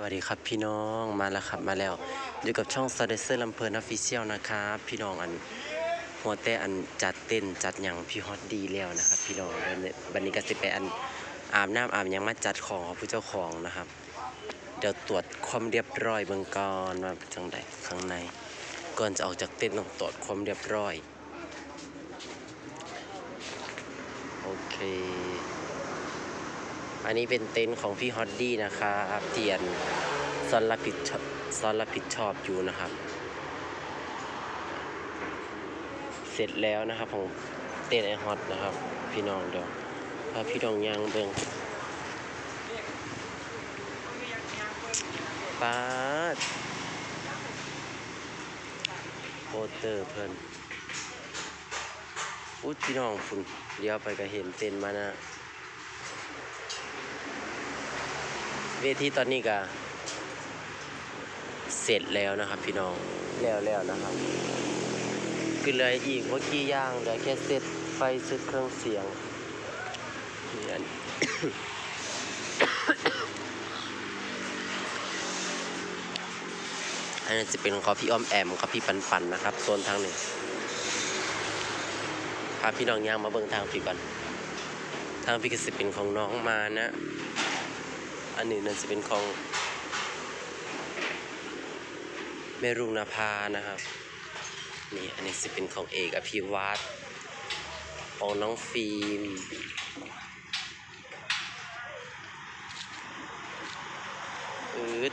สวัสดีครับพี่น้องมาแล้วครับมาแล้วอยู่กับช่อง s า d เซอร์ลำเพลินออฟฟิเชียลนะครับพี่น้องอันหัวแต่อันจัดเต้นจัดหยังพี่ฮอตดีแล้วนะครับพี่น้องวันนี้วันนี้ก็สิไปอันอาบน้ำอาบยังมาจัดของของผู้เจ้าของนะครับ เดี๋ยวตรวจความเรียบร้อยเบื้องก่อนว่าจังใดข้างใน ก่อนจะออกจากเต้นต้องตรวจความเรียบร้อยโอเค อันนี้เป็นเต็นท์ของพี่ฮอตดี้นะครับเทียนซอนรับผิดชอบซอนรับผิดชอบอยู่นะครับ เสร็จแล้วนะครับของเต็นท์ไอฮอตนะครับ พี่น้องเดี๋ยวพาพี่น้องยางเบิงป๊าดโปสเตอร์เพิ่นอุ้ยพี่น้องคุณเดี๋ยวไปก็เห็นเต็นท์มานะ เวทีตอนนี้ก็เสร็จแล้วนะครับ พี่น้องแล้วแล้วนะครับคือเหลยอีกว่ากี่อย่างเหลือแค่เซตไฟเซตเครื่องเสียงนี่อันอันนี้จะเป็นของพี่อ้อมแอมกับพี่ปันปันนะครับโซนทางนี้พาพี่น้องย่างมาเบิ่งทางพี่ก่อนทางพี่ก็จะเป็นของน้องมานะ อันนี้นั่นจะเป็นของเมรุงนภานะครับนี่อันนี้จะเป็นของเอกอภิวัตของน้องฟิล์มอืด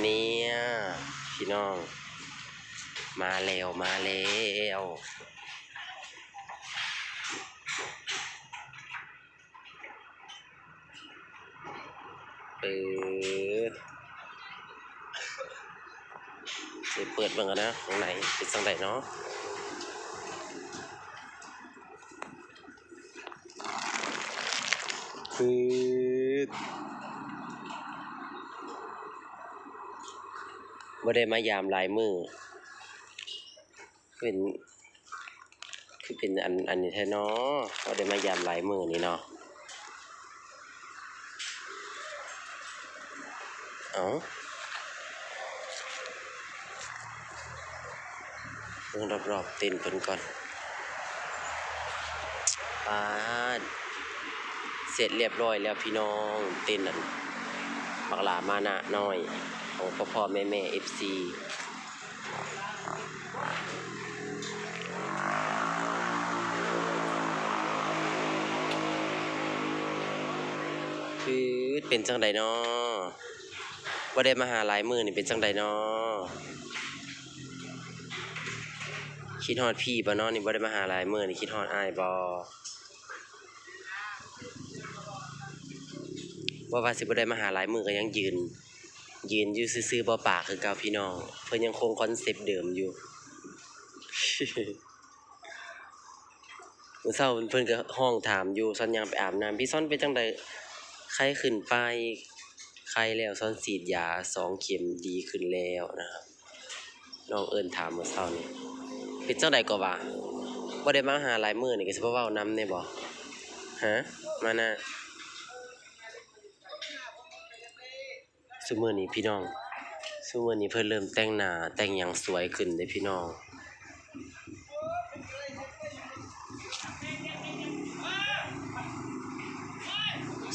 เนี่ยพี่น้อง มาแล้วมาแล้ว ปิดเดี๋ยวเปิดเบิ่งกันนะข้างในเป็นสังไดเนาะคือบ่ได้มายามลายมือ เป็นคือเป็นอันอันนี้แท้เนาะบ่ได้มายามลายมือนี่เนาะ เอาเบิ่งรอบๆต็นเพิ่นก่อนปาดเสร็จเรียบร้อยแล้วพี่น้องต็นท์อันบักหลามานะน้อย ของพ่อพ่อแม่แม่ FC คือเป็นจังใดเนาะ บ่ได้มาหาหลายมือนี่เป็นจังใดนาะคิดฮอดพี่บ่เนาะนี่บ่ได้มาหาหลายมือนี่คิดฮอดอ้ายบ่ว่าว่าสิบ่ได้มาหาหลายมือก็ยังยืน ยืนอยู่ซื่อๆบ่ปากคือเก่าพี่น้องเพิ่นยังคงคอนเซปต์เดิมอยู่มื้อเช้าเพิ่นก็ห้องถามอยู่ซอนยังไปอาบน้ำพี่ซ่อนเป็นจังใดไข้ขึ้นไป ไข้แล้วซ้อนฉีดยาสองเข็มดีขึ้นแล้วนะครับน้องเอิญถามเมื่อเช้านี้เป็นจังใดก็ว่าบ่ได้มาหาหลายมื้อนี่ก็สิบ่เว้านำแน่บ่ฮะมานะซุมื้อนี้พี่น้องซุมื้อนี้เพิ่นเริ่มแต่งหน้าแต่งหยังสวยขึ้นเด้พี่น้อง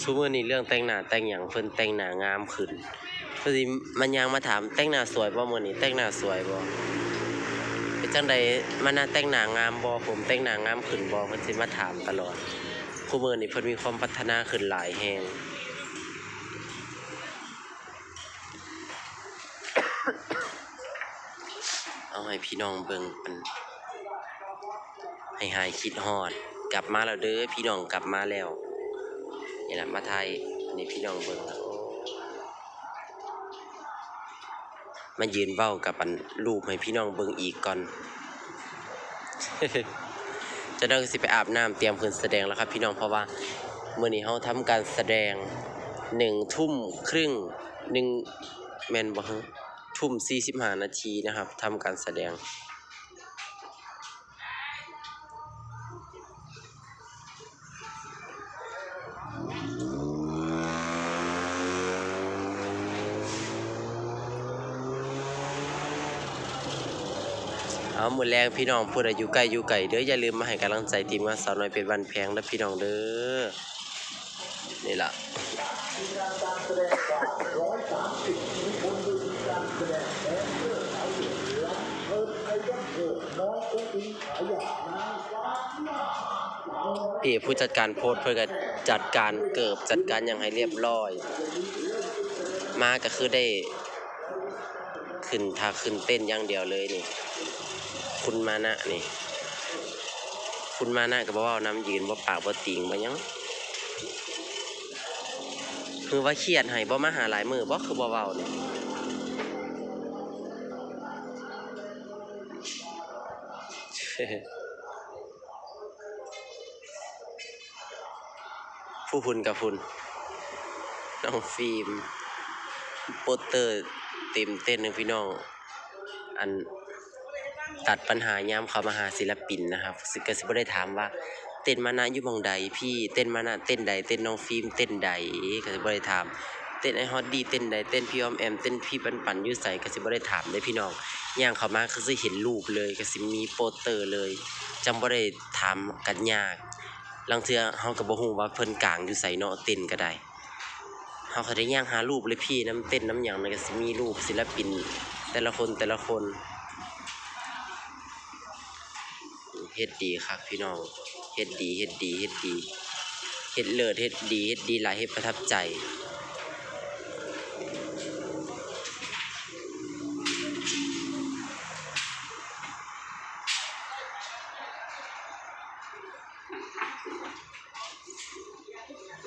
ซุมื้อนี้เรื่องแต่งหน้าแต่งหยังเพิ่นแต่งหน้างามขึ้นพิ่นสิมันยังมาถามแต่งหน้าสวยบ่มื้อนี้แต่งหน้าสวยบ่เป็นจังใดมันน่าแต่งหน้างามบ่ผมแต่งหน้างามขึ้นบ่เพิ่นสิมาถามตลอดคู่มื้อนี้เพิ่นมีความพัฒนาขึ้นหลายแฮงเอาให้พี่น้องเบิ่งมันให้หายคิดฮอด กลับมาแล้วเด้อพี่น้องกลับมาแล้ว นี่แหละมาไทยอันนี้พี่น้องเบิ่งโอ้มายืนเว้ากับอันรูปให้พี่น้องเบิ่งอีกก่อน จะได้สิไปอาบน้ำเตรียมขึ้นแสดงแล้วครับพี่น้องเพราะว่าเมื่อนี้เขาทำการแสดงหนึ่งทุ่มครึ่งหนึ่งแมนบ่ฮะทุ่มสี่สิบห้านาทีนะครับทำการแสดง เอาหมดแรงพี่น้องพูดอายุไกลอยู่ไกลเด้ออย่าลืมมาให้กำลังใจทีมงานสาวน้อยเป็นวันแพงและพี่น้องเด้อนี่ล่ะพี่ผู้จัดการโพสเพื่อจัดการเกิบจัดการอย่างให้เรียบร้อย มาก็คือได้ขึ้นทาขึ้นเต้นอย่างเดียวเลยนี่ คุณมานะนี่ คุณมานะก็บอกว่าน้ำยืนว่าปากว่าติงมายังคือว่าเครียดให้บ่มาหาหลายมือบ่คือบ่เว้านี่ยผู้หุ่นกับหุ่นน้องฟิล์มโปสเตอร์เต็มเต้นหนึ่งพี่น้อง อัน ตัดปัญหายามเขามาหาศิลปินนะครับก็สิบได้ถามว่า เต้นมานะอยู่หมองใดพี่เต้นมานะเต้นใดเต้นน้องฟิล์มเต้นใดก็สิบได้ถามเต้นไอฮอตดีเต้นใดเต้นพี่ออมแอมเต้นพี่ปันปันยู่ใสก็สิบได้ถามเด้พี่น้องย่างเขามาคือสิเห็นรูปเลยก็สิมีโปสเตอร์เลยจำบ่ได้ถามกันยากลางเทื่อเฮาก็บ่ฮู้ว่าเพิ่นกลางอยู่ไสเนาะเต้นก็ได้เฮาก็ได้ย่างหารูปเลยพี่น้ำเต้นน้ำหยังนั่นก็สิมีรูปศิลปิน แต่ละคนแต่ละคน เฮ็ดดีครับพี่น้องเฮ็ดดีเฮ็ดดีเฮ็ดดีเฮ็ดเลิศเฮ็ดดีเฮ็ดดีหลายเฮ็ดประทับใจ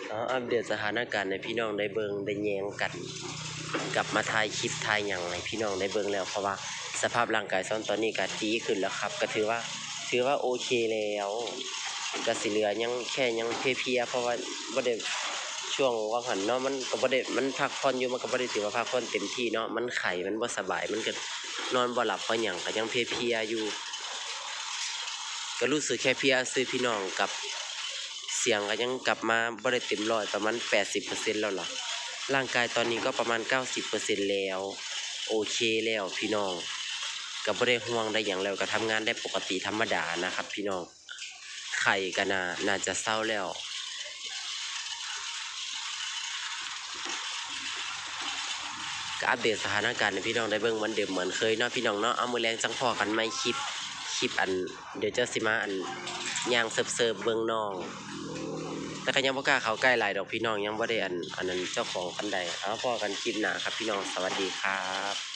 เอาอัปเดตสถานการณ์ในพี่น้องได้เบิงได้แยงกัน กลับมาถ่ายคลิปถ่ายอย่างในพี่น้องได้เบิงแล้วเพราะว่าสภาพร่างกายซ้อนตอนนี้ก็ดีขึ้นแล้วครับ ก็ถือว่า ถือว่าโอเคแล้วก็สิเหลือยังแค่ยังเพลียๆเพราะว่าบ่ได้ช่วงว่างหันเนาะมันก็บ่ได้มันพักผ่อนอยู่มันก็บ่ได้ถือว่าพักผ่อนเต็มที่เนาะมันไข้มันบ่สบายมันก็นอนบ่หลับบ่หยังก็ยังเพลียๆอยู่ ก็รู้สึกแค่เพียซื้อพี่น้องกับเสียงก็ยังกลับมาบ่ได้เต็มร้อยประมาณ80%แล้วล่ะร่างกายตอนนี้ก็ประมาณ 90%แล้ว โอเคแล้วพี่น้อง ก็บ่ได้ห่วงได้อย่างแล้วก็ทำงานได้ปกติธรรมดานะครับ พี่น้องไข่ก็น่าน่าจะเศร้าแล้วก็อัปเดตสถานการณ์ให้พี่น้องได้เบิ่งเหมือนเดิมเหมือนเคยเนาะพี่น้องเนาะเอามือแรงจังพอกันไหมคลิปคลิปอัน เดี๋ยวเจ้าสิมาอันย่างเสิร์ฟเสิร์ฟเบิ่งน้อง แต่ก็ยังบ่กล้าเขาใกล้หลายดอกพี่น้องยังบ่ได้อันอันนั้นเจ้าของปันใดเอาพอกันคลิปหนาครับพี่น้องสวัสดีครับ